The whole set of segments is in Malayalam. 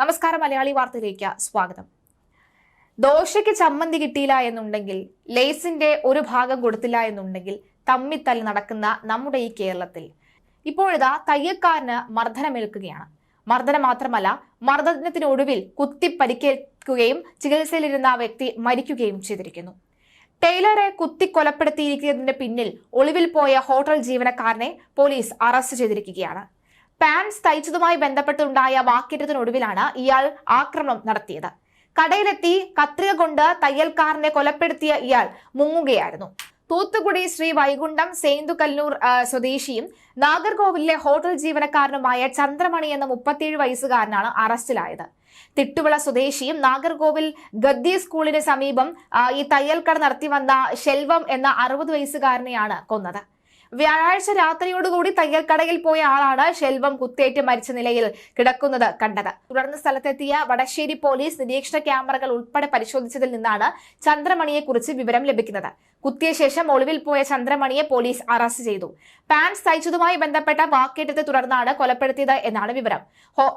നമസ്കാരം മലയാളി വാർത്തയിലേക്ക് സ്വാഗതം. ദോശയ്ക്ക് ചമ്മന്തി കിട്ടിയില്ല എന്നുണ്ടെങ്കിൽ ലേസിന്റെ ഒരു ഭാഗം കൊടുത്തില്ല എന്നുണ്ടെങ്കിൽ തമ്മിത്തല്ലി നടക്കുന്ന നമ്മുടെ ഈ കേരളത്തിൽ. ഇപ്പോഴിതാ തയ്യക്കാരന് മർദ്ദനമേൽക്കുകയാണ്. മർദ്ദനം മാത്രമല്ല മർദ്ദനത്തിനൊടുവിൽ കുത്തി പരിക്കേൽക്കുകയും ചികിത്സയിലിരുന്ന വ്യക്തി മരിക്കുകയും ചെയ്തിരിക്കുന്നു. ടൈലറെ കുത്തി കൊലപ്പെടുത്തിയിരിക്കുന്നതിന്റെ പിന്നിൽ ഒളിവിൽ പോയ ഹോട്ടൽ ജീവനക്കാരനെ പോലീസ് അറസ്റ്റ് ചെയ്തിരിക്കുകയാണ്. പാൻസ് തയ്ച്ചതുമായി ബന്ധപ്പെട്ടുണ്ടായ വാക്കേറ്റത്തിനൊടുവിലാണ് ഇയാൾ ആക്രമണം നടത്തിയത്. കടയിലെത്തി കത്രിക കൊണ്ട് തയ്യൽക്കാരനെ കൊലപ്പെടുത്തിയ ഇയാൾ മുങ്ങുകയായിരുന്നു. തൂത്തുകുടി ശ്രീ വൈകുണ്ഠം സേന്തുകല്ലൂർ ആ, സ്വദേശിയും നാഗർകോവിലിലെ ഹോട്ടൽ ജീവനക്കാരനുമായ ചന്ദ്രമണി എന്ന മുപ്പത്തിയേഴ് വയസ്സുകാരനാണ് അറസ്റ്റിലായത്. തിട്ടുവിള സ്വദേശിയും നാഗർകോവിൽ ഗദ്ദി സ്കൂളിന് സമീപം ഈ തയ്യൽക്കട നടത്തി വന്ന ഷെൽവം എന്ന അറുപത് വയസ്സുകാരനെയാണ് കൊന്നത്. വ്യാഴാഴ്ച രാത്രിയോടുകൂടി തയ്യൽക്കടയിൽ പോയ ആളാണ് ശെൽവം കുത്തേറ്റ് മരിച്ച നിലയിൽ കിടക്കുന്നത് കണ്ടത്. തുടർന്ന് സ്ഥലത്തെത്തിയ വടശ്ശേരി പോലീസ് നിരീക്ഷണ ക്യാമറകൾ ഉൾപ്പെടെ പരിശോധിച്ചതിൽ നിന്നാണ് ചന്ദ്രമണിയെ കുറിച്ച് വിവരം ലഭിക്കുന്നത്. കുത്തിയ ശേഷം ഒളിവിൽ പോയ ചന്ദ്രമണിയെ പോലീസ് അറസ്റ്റ് ചെയ്തു. പാൻസ് തയ്ച്ചതുമായി ബന്ധപ്പെട്ട വാക്കേറ്റത്തെ തുടർന്നാണ് കൊലപ്പെടുത്തിയത് എന്നാണ് വിവരം.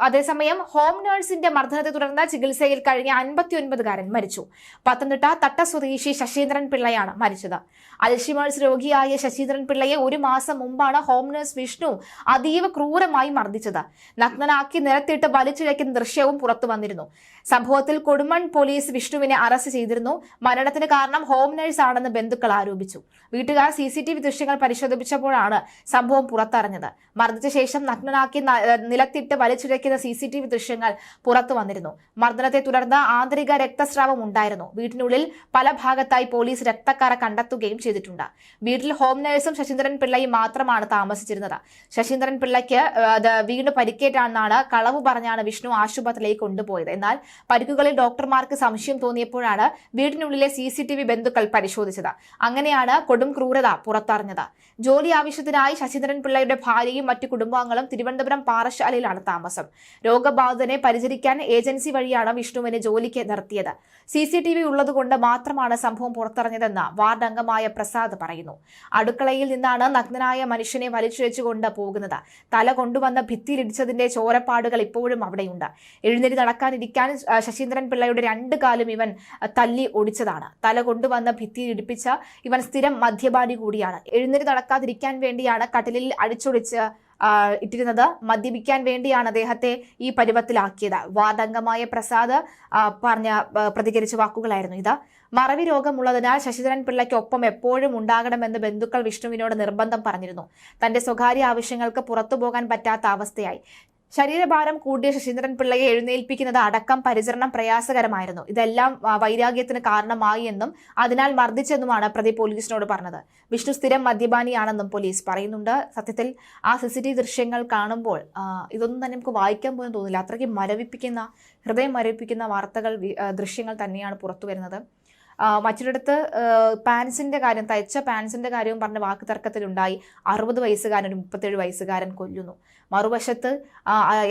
അതേസമയം ഹോം നേഴ്സിന്റെ മർദ്ദനത്തെ തുടർന്ന് ചികിത്സയിൽ കഴിഞ്ഞ അൻപത്തിയൊൻപതുകാരൻ മരിച്ചു. പത്തനംതിട്ട തട്ട സ്വദേശി ശശീന്ദ്രൻ പിള്ളയാണ് മരിച്ചത്. അൽഷിമേഴ്സ് രോഗിയായ ശശീന്ദ്രൻ പിള്ളയെ ഒരു മാസം മുമ്പാണ് ഹോം നഴ്സ് വിഷ്ണു അതീവ ക്രൂരമായി മർദ്ദിച്ചത്. നഗ്നനാക്കി നിരത്തിയിട്ട് വലിച്ചിഴയ്ക്കുന്ന ദൃശ്യവും പുറത്തു വന്നിരുന്നു. സംഭവത്തിൽ കൊടുമൺ പോലീസ് വിഷ്ണുവിനെ അറസ്റ്റ് ചെയ്തിരുന്നു. മരണത്തിന് കാരണം ഹോം നഴ്സ് ആണെന്ന് ബന്ധുക്കൾ ആരോപിച്ചു. വീട്ടുകാർ സി സി ടി വി ദൃശ്യങ്ങൾ പരിശോധിപ്പിച്ചപ്പോഴാണ് സംഭവം പുറത്തറിഞ്ഞത്. മർദ്ദിച്ച ശേഷം നഗ്നനാക്കി നിലത്തിട്ട് വലിച്ചിഴയ്ക്കുന്ന സി സി ടി വി ദൃശ്യങ്ങൾ പുറത്തു വന്നിരുന്നു. മർദ്ദനത്തെ തുടർന്ന് ആന്തരിക രക്തസ്രാവം ഉണ്ടായിരുന്നു. വീട്ടിനുള്ളിൽ പല ഭാഗത്തായി പോലീസ് രക്തക്കറ കണ്ടെത്തുകയും ചെയ്തിട്ടുണ്ട്. വീട്ടിൽ ഹോം നേഴ്സും ശശീന്ദ്രൻ പിള്ളയും മാത്രമാണ് താമസിച്ചിരുന്നത്. ശശീന്ദ്രൻ പിള്ളയ്ക്ക് അത് വീണ് പരിക്കേറ്റാണെന്നാണ് കളവ് പറഞ്ഞാണ് വിഷ്ണു ആശുപത്രിയിലേക്ക് കൊണ്ടുപോയത്. എന്നാൽ പരിക്കുകളിൽ ഡോക്ടർമാർക്ക് സംശയം തോന്നിയപ്പോഴാണ് വീടിനുള്ളിലെ സി സി ടി വി ബന്ധുക്കൾ പരിശോധിച്ചത്. അങ്ങനെയാണ് കൊടും ക്രൂരത പുറത്തറിഞ്ഞത്. ജോലി ആവശ്യത്തിനായി ശശീന്ദ്രൻ പിള്ളയുടെ ഭാര്യയും മറ്റു കുടുംബാംഗങ്ങളും തിരുവനന്തപുരം പാറശാലയിലാണ് താമസം. രോഗബാധിതനെ പരിചരിക്കാൻ ഏജൻസി വഴിയാണ് വിഷ്ണുവിനെ ജോലിക്ക് നിർത്തിയത്. സി സി ടി വി ഉള്ളതുകൊണ്ട് മാത്രമാണ് സംഭവം പുറത്തറിഞ്ഞതെന്ന് വാർഡ് അംഗമായ പ്രസാദ് പറയുന്നു. അടുക്കളയിൽ നിന്നാണ് നഗ്നനായ മനുഷ്യനെ വലിച്ചിഴച്ചുകൊണ്ട് പോകുന്നത്. തല കൊണ്ടുവന്ന ഭിത്തിയിലിടിച്ചതിന്റെ ചോരപ്പാടുകൾ ഇപ്പോഴും അവിടെയുണ്ട്. എഴുന്നേറ്റ് നടക്കാനിരിക്കാൻ ശശീന്ദ്രൻ പിള്ളയുടെ രണ്ട് കാലും ഇവൻ തല്ലി ഒടിച്ചതാണ്. തല കൊണ്ടുവന്ന ഭിത്തിയിൽ ഇടിപ്പിച്ച ഇവൻ സ്ഥിരം മദ്യപാനി കൂടിയാണ്. എഴുന്നേറ്റ് നടക്കാതിരിക്കാൻ വേണ്ടിയാണ് കട്ടിലിൽ അടിച്ചൊടിച്ച് ഇട്ടിരുന്നത്. മദ്യപിക്കാൻ വേണ്ടിയാണ് അദ്ദേഹത്തെ ഈ പരുവത്തിലാക്കിയത്. വാദംഗമായ പ്രസാദ് പറഞ്ഞ പ്രതികരിച്ച വാക്കുകളായിരുന്നു ഇത്. മറവി രോഗമുള്ളതിനാൽ ശശിധരൻ പിള്ളയ്ക്കൊപ്പം എപ്പോഴും ഉണ്ടാകണമെന്ന് ബന്ധുക്കൾ വിഷ്ണുവിനോട് നിർബന്ധം പറഞ്ഞിരുന്നു. തന്റെ സ്വകാര്യ ആവശ്യങ്ങൾക്ക് പുറത്തു പോകാൻ പറ്റാത്ത അവസ്ഥയായി. ശരീരഭാരം കൂടിയ ശശീന്ദ്രൻ പിള്ളയെ എഴുന്നേൽപ്പിക്കുന്നത് അടക്കം പരിചരണം പ്രയാസകരമായിരുന്നു. ഇതെല്ലാം വൈരാഗ്യത്തിന് കാരണമായി എന്നും അതിനാൽ മർദ്ദിച്ചെന്നുമാണ് പ്രതി പോലീസിനോട് പറഞ്ഞത്. വിഷ്ണു സ്ഥിരം മദ്യപാനിയാണെന്നും പോലീസ് പറയുന്നുണ്ട്. സത്യത്തിൽ ആ സി ദൃശ്യങ്ങൾ കാണുമ്പോൾ ഇതൊന്നും തന്നെ നമുക്ക് വായിക്കാൻ പോലും തോന്നില്ല. അത്രയ്ക്ക് മരവിപ്പിക്കുന്ന ഹൃദയം മരവിപ്പിക്കുന്ന വാർത്തകൾ ദൃശ്യങ്ങൾ തന്നെയാണ് പുറത്തു വരുന്നത്. മറ്റൊരിടത്ത് പാൻസിന്റെ കാര്യം തയ്ച്ച പാൻസിന്റെ കാര്യവും പറഞ്ഞ വാക്ക് തർക്കത്തിലുണ്ടായി. അറുപത് വയസ്സുകാരൻ ഒരു മുപ്പത്തേഴ് വയസ്സുകാരൻ കൊല്ലുന്നു. മറുവശത്ത്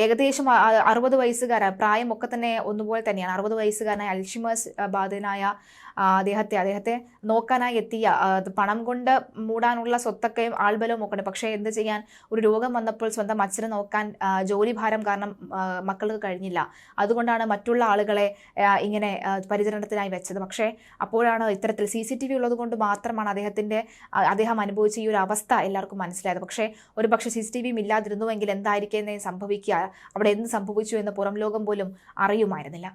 ഏകദേശം അറുപത് വയസ്സുകാരൻ പ്രായമൊക്കെ തന്നെ ഒന്നുപോലെ തന്നെയാണ്. അറുപത് വയസ്സുകാരനായ അൽഷിമേഴ്സ് ബാധിതനായ അദ്ദേഹത്തെ അദ്ദേഹത്തെ നോക്കാനായി എത്തിയ പണം കൊണ്ട് മൂടാനുള്ള സ്വത്തൊക്കെയും ആൾബലവും ഒക്കെ പക്ഷേ എന്ത് ചെയ്യാൻ? ഒരു രോഗം വന്നപ്പോൾ സ്വന്തം അച്ഛനെ നോക്കാൻ ജോലിഭാരം ജോലി ഭാരം കാരണം മക്കൾക്ക് കഴിഞ്ഞില്ല. അതുകൊണ്ടാണ് മറ്റുള്ള ആളുകളെ ഇങ്ങനെ പരിചരണത്തിനായി വെച്ചത്. പക്ഷേ അപ്പോഴാണ് ഇത്തരത്തിൽ സി സി ടി വി ഉള്ളത് കൊണ്ട് മാത്രമാണ് അദ്ദേഹത്തിന്റെ അദ്ദേഹം അനുഭവിച്ച ഈ ഒരു അവസ്ഥ എല്ലാവർക്കും മനസ്സിലായത്. പക്ഷേ ഒരു പക്ഷേ സി സി ടി വിയും ഇല്ലാതിരുന്നുവെങ്കിൽ എന്തായിരിക്കുന്നേ സംഭവിക്കുക? അവിടെ എന്ത് സംഭവിച്ചു എന്ന് പുറം ലോകം പോലും അറിയുമായിരുന്നില്ല.